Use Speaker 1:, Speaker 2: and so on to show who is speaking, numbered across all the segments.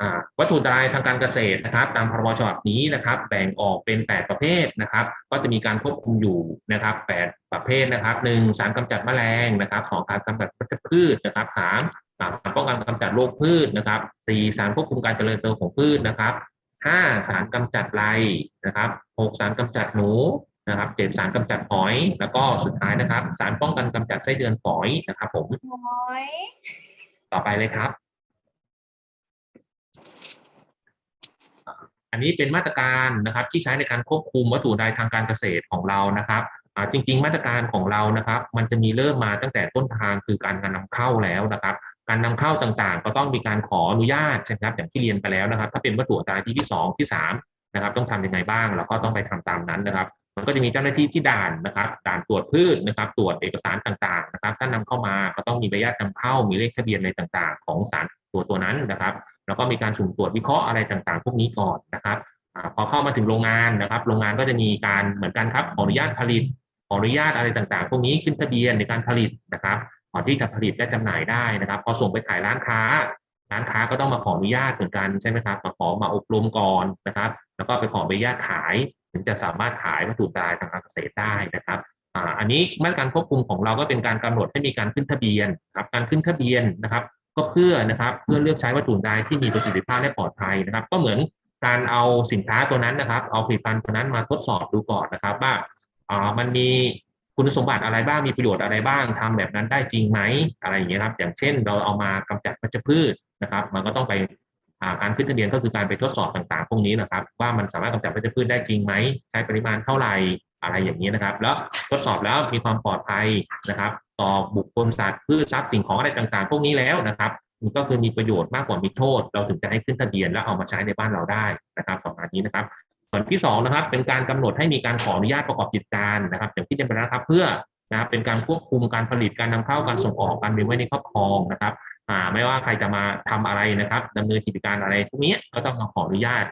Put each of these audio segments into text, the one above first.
Speaker 1: อ่าวัตถุอันตรายทางการเกษตรนะครับ ตามพรบฉบับนี้นะครับ แบ่งออกเป็น 8 ประเภทนะครับ ก็จะมีการควบคุมอยู่นะครับ 8 ประเภทนะครับหนึ่งสารกำจัดแมลงนะครับสองการกำจัดวัชพืชนะครับสามอ่าสารป้องกันกำจัดโรคพืชนะครับสี่สารควบคุมการเจริญเติบโตของพืชนะครับห้าสารกำจัดไรนะครับหกสารกำจัดหนูนะครับเจ็ดสารกำจัดหอย แล้วก็สุดท้ายนะครับ สารป้องกันกำจัดไส้เดือนฝอยนะครับผม
Speaker 2: น้อย
Speaker 1: ต่อไปเลยครับ อันนี้เป็นมาตรการนะครับที่ใช้ในการควบคุมวัตถุใดทางการเกษตรของเรานะครับจริง ๆ มาตรการของเรานะครับ มันจะมีเริ่มมาตั้งแต่ต้นทางคือการนำเข้าแล้วนะครับ การนำเข้าต่างๆ ก็ต้องมีการขออนุญาตใช่ครับอย่างที่เรียนไปแล้วนะครับ ถ้าเป็นวัตถุตรายที่ที่สองที่สามนะครับ ต้องทำยังไงบ้างเราก็ต้องไปทำตามนั้นนะครับ มันก็จะมีเจ้าหน้าที่ที่ด่านนะครับ ด่านตรวจพืชนะครับ ตรวจเอกสารต่างๆ นะครับ ถ้านำเข้ามาก็ต้องมีใบอนุญาตนำเข้ามีเลขทะเบียนอะไรต่าง ๆ ของสารตัวตัวนั้นนะครับ แล้วก็มีการสุ่มตรวจวิเคราะห์อะไรต่างๆ พวกนี้ก่อนนะครับอพอเข้ามาถึงโรงงานนะครับ โรงงานก็จะมีการเหมือนกันครับขออนุญาตผลิตขออนุญาตอะไรต่างๆ พวกนี้ขึ้นทะเบียนในการผลิตนะครับก่อนที่จะผลิตและจำหน่ายได้นะครับ พอส่งไปขายร้านค้า ร้านค้าก็ต้องมาขออนุญาตเหมือนกันใช่ไหมครับมาขอมาอบรมก่อนนะครับ แล้วก็ไปขอใบอนุญาตขาย ถึงจะสามารถขายวัตถุตายทางการเกษตรได้นะครับอันนี้มาตรการควบคุมของเราก็เป็นการกำหนดให้มีการขึ้นทะเบียนครับการขึ้นทะเบียนนะครับ ก็เพื่อนะครับเพื่อเลือกใช้วัตถุอันตรายที่มีประสิทธิภาพและปลอดภัยนะครับ ก็เหมือนการเอาสินค้าตัวนั้นนะครับ เอาผลิตภัณฑ์ตัวนั้นมาทดสอบดูก่อนนะครับ ว่าอ่ามันมีคุณสมบัติอะไรบ้างมีประโยชน์อะไรบ้างทำแบบนั้นได้จริงไหมอะไรอย่างเงี้ยครับ อย่างเช่น เราเอามากำจัดวัชพืชนะครับ มันก็ต้องไปอ่าการขึ้นทะเบียนก็คือการไปทดสอบต่างๆ พวกนี้นะครับ ว่ามันสามารถกำจัดวัชพืชได้จริงไหมใช้ปริมาณเท่าไหร่ อะไรอย่างนี้นะครับ แล้วทดสอบแล้วมีความปลอดภัยนะครับ ต่อบุคคลสัตว์พืชทรัพย์สิ่งของอะไรต่างๆ พวกนี้แล้วนะครับมันก็คือมีประโยชน์มากกว่ามีโทษ เราถึงจะให้ขึ้นทะเบียนแล้วเอามาใช้ในบ้านเราได้นะครับประมาณนี้นะครับ ส่วนที่สองนะครับ เป็นการกำหนดให้มีการขออนุญาตประกอบกิจการนะครับ อย่างที่เรียนไปแล้วครับเพื่อนะครับเป็นการควบคุมการผลิตการนำเข้าการส่งออกการมีไว้ในครอบครองนะครับไม่ว่าใครจะมาทำอะไรนะครับดำเนินกิจการอะไรพวกนี้ก็ต้องมาขออนุญาต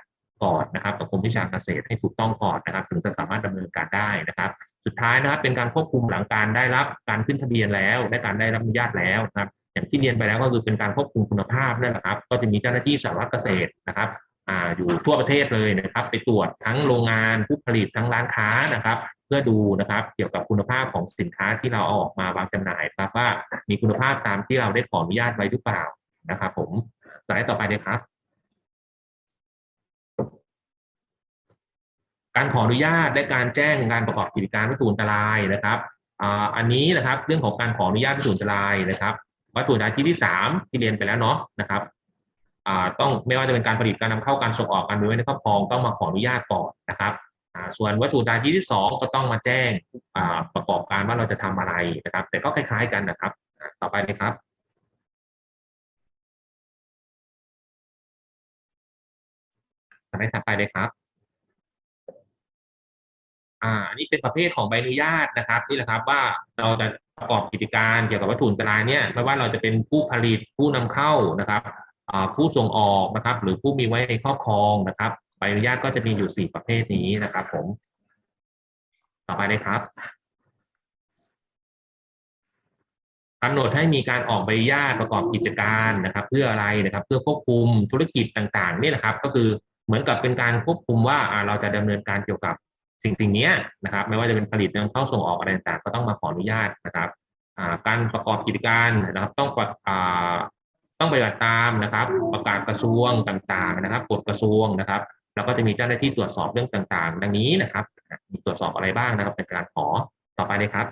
Speaker 1: ก่อนนะครับกับกรมวิชาเกษตรให้ถูกต้องก่อนนะครับ ถึงจะสามารถดำเนินการได้นะครับ สุดท้ายนะครับเป็นการควบคุมหลังการได้รับการขึ้นทะเบียนแล้วและการได้รับอนุญาตแล้วนะครับอย่างที่เรียนไปแล้วก็คือเป็นการควบคุมคุณภาพนั่นแหละครับ ก็จะมีเจ้าหน้าที่สารวัตรเกษตรนะครับอยู่ทั่วประเทศเลยนะครับ ไปตรวจทั้งโรงงานผู้ผลิตทั้งร้านค้านะครับ เพื่อดูนะครับ เกี่ยวกับคุณภาพของสินค้าที่เราเอาออกมาวางจำหน่ายครับว่ามีคุณภาพตามที่เราได้ขออนุญาตไว้หรือเปล่านะครับ ผมสไลด์ต่อไปเลยครับ การขออนุญาตและการแจ้งการประกอบกิจการวัตถุอันตรายนะครับอันนี้นะครับเรื่องของการขออนุญาตวัตถุอันตรายนะครับวัตถุอันตรายที่ที่สามที่เรียนไปแล้วเนาะนะครับต้องไม่ว่าจะเป็นการผลิตการนำเข้าการส่งออกการมีไว้ในครอบครองต้องมาขออนุญาตก่อนนะครับส่วนวัตถุอันตรายที่ที่สองก็ต้องมาแจ้งประกอบการว่าเราจะทำอะไรนะครับ แต่ก็คล้าย ๆ กันนะครับ ต่อไปเลยครับ สไลด์ถัดไปเลยครับ อ่าอันนี้เป็นประเภทของใบอนุญาตนะครับนี่แหละครับว่าเราจะประกอบกิจการเกี่ยวกับวัตถุอันตรายเนี่ยไม่ว่าเราจะเป็นผู้ผลิตผู้นำเข้านะครับอ่าผู้ส่งออกนะครับ หรือผู้มีไว้ในครอบครองนะครับใบอนุญาตก็จะมีอยู่สี่ประเภทนี้นะครับ ผม ต่อไปเลยครับกำหนดให้มีการออกใบอนุญาตประกอบกิจการนะครับ เพื่ออะไรนะครับ เพื่อควบคุมธุรกิจต่างๆนี่แหละครับ ก็คือเหมือนกับเป็นการควบคุมว่าอ่าเราจะดำเนินการเกี่ยวกับ สิ่งสิ่งนี้นะครับ ไม่ว่าจะเป็นผลิตนำเข้าส่งออกอะไรต่างก็ต้องมาขออนุญาตนะครับการประกอบกิจการนะครับ ต้องต้องปฏิบัติตามนะครับ ประกาศกระทรวงต่างๆนะครับกฎกระทรวงนะครับ แล้วก็จะมีเจ้าหน้าที่ตรวจสอบเรื่องต่างๆ ดังนี้นะครับ มีตรวจสอบอะไรบ้างนะครับในการขอต่อไปเลยครับ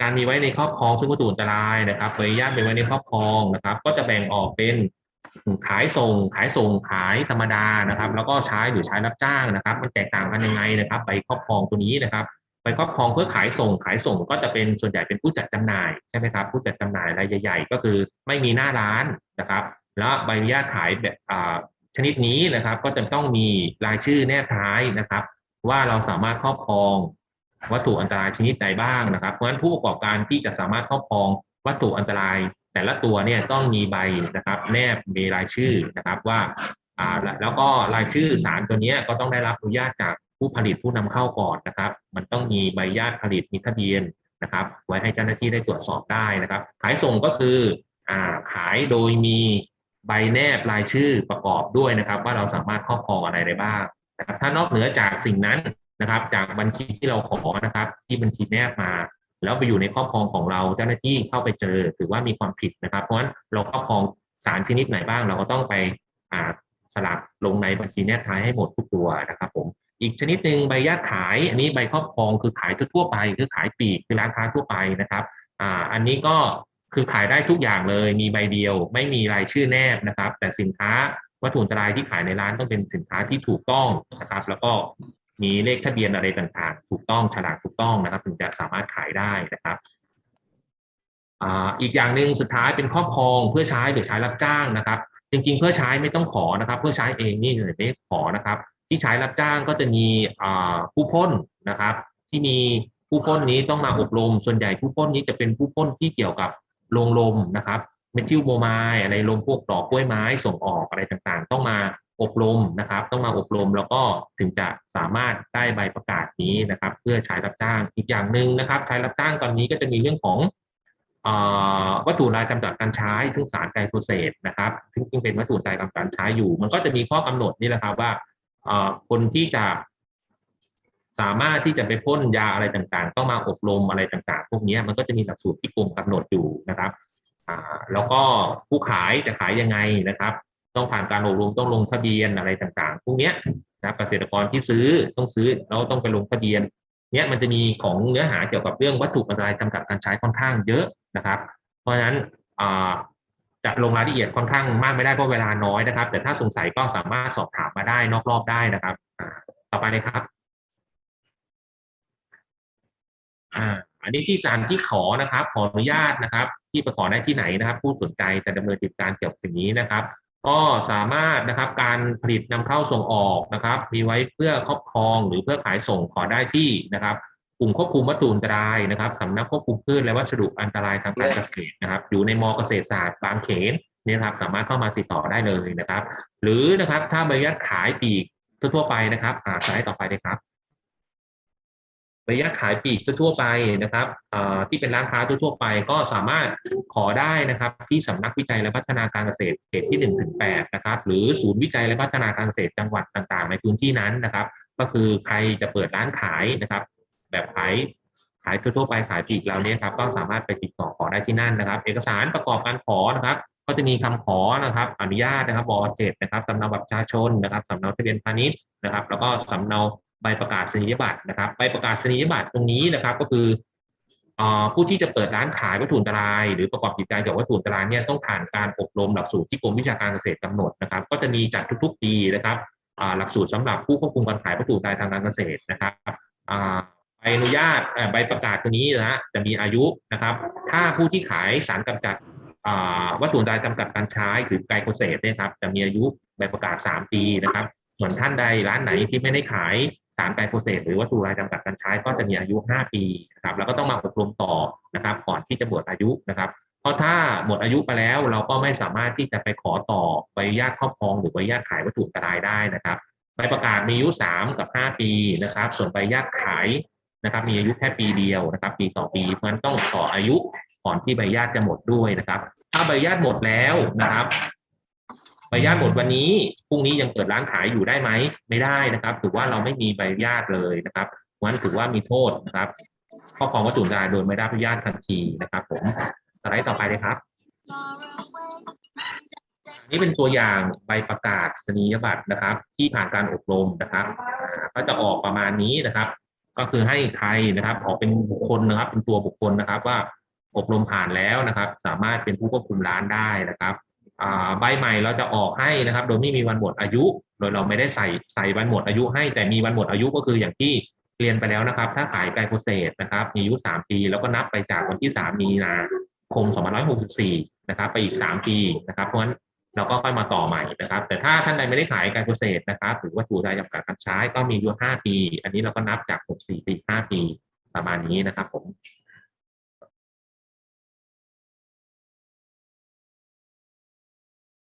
Speaker 1: การมีไว้ในครอบครองซึ่งวัตถุอันตรายนะครับใบอนุญาตมีไว้ในครอบครองนะครับ ก็จะแบ่งออกเป็น ขายส่งขายส่งขายธรรมดานะครับ แล้วก็ใช้หรือใช้รับจ้างนะครับ มันแตกต่างกันยังไงนะครับใบครอบครองตัวนี้นะครับใบครอบครองเพื่อขายส่งขายส่งก็จะเป็นส่วนใหญ่เป็นผู้จัดจำหน่ายใช่ไหมครับผู้จัดจำหน่ายรายใหญ่ๆ ก็คือไม่มีหน้าร้านนะครับ แล้วใบอนุญาตขายแบบอ่าชนิดนี้นะครับ ก็จะต้องมีรายชื่อแนบท้ายนะครับ ว่าเราสามารถครอบครอง วัตถุอันตรายชนิดใดบ้างนะครับ เพราะฉะนั้นผู้ประกอบการที่จะสามารถครอบครองวัตถุอันตราย แต่ละตัวเนี่ยต้องมีใบนะครับ แนบมีรายชื่อนะครับว่าอ่าแล้วก็รายชื่อสารตัวนี้ก็ต้องได้รับอนุญาตจากผู้ผลิตผู้นำเข้าก่อนนะครับ มันต้องมีใบญาตผลิตมีทะเบียนนะครับ ไว้ให้เจ้าหน้าที่ได้ตรวจสอบได้นะครับ ขายส่งก็คืออ่าขายโดยมีใบแนบรายชื่อประกอบด้วยนะครับ ว่าเราสามารถครอบครองอะไรได้บ้างนะครับถ้านอกเหนือจากสิ่งนั้นนะครับ จากบัญชีที่เราขอนะครับ ที่บัญชีแนบมา แล้วไปอยู่ในครอบครองของเราเจ้าหน้าที่เข้าไปเจอถือว่ามีความผิดนะครับ เพราะฉะนั้นเราครอบครองสารชนิดไหนบ้าง เราก็ต้องไปอ่าสลักลงในบัญชีแนบท้ายให้หมดทุกตัวนะครับผมอีกชนิดหนึ่งใบญาตขายอันนี้ใบครอบครองคือขายทั่วไปคือขายปีกคือร้านค้าทั่วไปนะครับอ่าอันนี้ก็คือขายได้ทุกอย่างเลยมีใบเดียว ไม่มีรายชื่อแนบนะครับ แต่สินค้าวัตถุอันตรายที่ขายในร้านต้องเป็นสินค้าที่ถูกต้องนะครับ แล้วก็ มีเลขทะเบียนอะไรต่างๆ ถูกต้องฉลากถูกต้องนะครับ ถึงจะสามารถขายได้นะครับอีกอย่างหนึ่งสุดท้ายเป็นครอบครองเพื่อใช้หรือใช้รับจ้างนะครับ จริงๆ เพื่อใช้ไม่ต้องขอนะครับ เพื่อใช้เองนี่เลยไม่ขอนะครับ ที่ใช้รับจ้างก็จะมีผู้พ่นนะครับ ที่มีผู้พ่นนี้ต้องมาอบรม ส่วนใหญ่ผู้พ่นนี้จะเป็นผู้พ่นที่เกี่ยวกับโรงลมนะครับเมทิลโมไมอะไรลมพวกดอกกล้วยไม้ส่งออกอะไรต่างๆ ต้องมา อบรมนะครับ ต้องมาอบรมแล้วก็ถึงจะสามารถได้ใบประกาศนี้นะครับ เพื่อใช้รับจ้างอีกอย่างหนึ่งนะครับ ใช้รับจ้างตอนนี้ก็จะมีเรื่องของวัตถุรายกำจัดการใช้ซึ่งสารไกลโคเซตนะครับซึ่งเป็นวัตถุรายกำจัดการใช้อยู่ มันก็จะมีข้อกำหนดนี่แหละครับว่าคนที่จะสามารถที่จะไปพ่นยาอะไรต่างๆ ต้องมาอบรมอะไรต่างๆ พวกนี้มันก็จะมีหลักสูตรที่กรมกำหนดอยู่นะครับแล้วก็ผู้ขายจะขายยังไงนะครับ ต้องผ่านการอบรมต้องลงทะเบียนอะไรต่างๆ พวกเนี้ยนะครับเกษตรกรที่ซื้อต้องซื้อแล้วต้องไปลงทะเบียนเนี้ยมันจะมีของเนื้อหาเกี่ยวกับเรื่องวัตถุอันตรายจำกัดการใช้ค่อนข้างเยอะนะครับ เพราะฉะนั้นจะลงรายละเอียดค่อนข้างมากไม่ได้เพราะเวลาน้อยนะครับ แต่ถ้าสงสัยก็สามารถสอบถามมาได้นอกรอบได้นะครับต่อไปเลยครับอ่าอันนี้ที่สารที่ขอนะครับ ขออนุญาตนะครับ ที่ประกอได้ที่ไหนนะครับ ผู้สนใจจะดำเนินกิจการเกี่ยวกับสิ่งนี้นะครับ ก็สามารถนะครับการผลิตนำเข้าส่งออกนะครับ มีไว้เพื่อครอบครองหรือเพื่อขายส่งขอได้ที่นะครับกลุ่มควบคุมวัตถุอันตรายนะครับสำนักควบคุมพืชและวัสดุอันตรายทางการเกษตรนะครับ อยู่ในมเกษตรศาสตร์บางเขนนี่ครับสามารถเข้ามาติดต่อได้เลยนะครับ หรือนะครับถ้าใบอนุญาตขายปีกทั่วๆไปนะครับอ่าสไลด์ต่อไปเลยครับ ใบอนุญาขายปลีกทั่วไปนะครับที่เป็นร้านค้าทั่วไปก็สามารถขอได้นะครับ ที่สำนักวิจัยและพัฒนาการเกษตรเขตที่1นถึงแนะครับ หรือศูนย์วิจัยและพัฒนาการเกษตรจังหวัดต่างๆ ในพื้นที่นั้นนะครับ ก็คือใครจะเปิดร้านขายนะครับ แบบขายขายทั่วๆไปขายปลีกเราเนี่ยครับก็สามารถไปติดต่อขอได้ที่นั่นนะครับ เอกสารประกอบการขอนะครับ ก็จะมีคำขอนะครับ อนุญาตนะครับบเจ็ดนะครับสำเนาบัตรประชาชนนะครับสำเนาทะเบียนพาณิชย์นะครับ แล้วก็สำเนา ใบประกาศนียบัตรนะครับ ใบประกาศนียบัตรตรงนี้นะครับก็คืออผู้ที่จะเปิดร้านขายวัตถุอันตราย หรือประกอบกิจการเกี่ยวกับวัตถุอันตรายเนี่ยต้องผ่านการอบรมหลักสูตรที่กรมวิชาการเกษตรกำหนดนะครับ ก็จะมีจัดทุกๆปีนะครับหลักสูตรสำหรับผู้ควบคุมการขายวัตถุอันตรายทางการเกษตรนะครับใบอนุญาตใบประกาศตัวนี้นะจะมีอายุนะครับ ถ้าผู้ที่ขายสารกำจัดวัตถุอันตรายจำกัดการใช้หรือไกลโคเซตเนี่ยครับจะมีอายุใบประกาศ 3 ปีนะครับ ส่วนท่านใดร้านไหนที่ไม่ได้ขาย สารไกลโคเซตหรือวัตถุรายจำกัดการใช้ก็จะมีอายุ 5 ปีนะครับแล้วก็ต้องมาอบรมต่อนะครับก่อนที่จะหมดอายุนะครับ เพราะถ้าหมดอายุไปแล้วเราก็ไม่สามารถที่จะไปขอต่อใบอนุญาตครอบครอง หรือใบอนุญาตขายวัตถุอันตรายได้นะครับใบประกาศมีอายุ 3 กับ 5 ปีนะครับ ส่วนใบอนุญาตขายนะครับ มีอายุแค่ปีเดียวนะครับ ปีต่อปีเพราะฉะนั้นต้องต่ออายุก่อนที่ใบอนุญาตจะหมดด้วยนะครับ ถ้าใบอนุญาตหมดแล้วนะครับ อนุญาตหมดวันนี้พรุ่งนี้ยังเปิดร้านขายอยู่ได้ไหมไม่ได้นะครับถือว่าเราไม่มีใบอนุญาตเลยนะครับเพราะฉะนั้นถือว่ามีโทษนะครับครอบครองวัตถุอันตรายโดยไม่ได้รับอนุญาตทันทีนะครับ ผมสไลด์ต่อไปเลยครับ นี่เป็นตัวอย่างใบประกาศสนียบัตรนะครับ ที่ผ่านการอบรมนะครับก็จะออกประมาณนี้นะครับ ก็คือให้ใครนะครับ ออกเป็นบุคคลนะครับ เป็นตัวบุคคลนะครับว่าอบรมผ่านแล้วนะครับ สามารถเป็นผู้ควบคุมร้านได้นะครับ ใบใหม่เราจะออกให้นะครับ โดยไม่มีวันหมดอายุ โดยเราไม่ได้ใส่ใส่วันหมดอายุให้แต่มีวันหมดอายุก็คืออย่างที่เรียนไปแล้วนะครับ ถ้าขายไกลโคเซตนะครับ มีอายุ 3 ปี แล้วก็นับไปจากวันที่ 3 มีนาคม 2564 นะครับ ไปอีก 3 ปีนะครับ เพราะฉะนั้นเราก็ค่อยมาต่อใหม่นะครับ แต่ถ้าท่านใดไม่ได้ขายการเกษตรนะครับ หรือวัตถุใดจำกัดการใช้ก็มีอายุ5ปี อันนี้เราก็นับจาก 64 ปี 5 ปี ประมาณนี้นะครับผม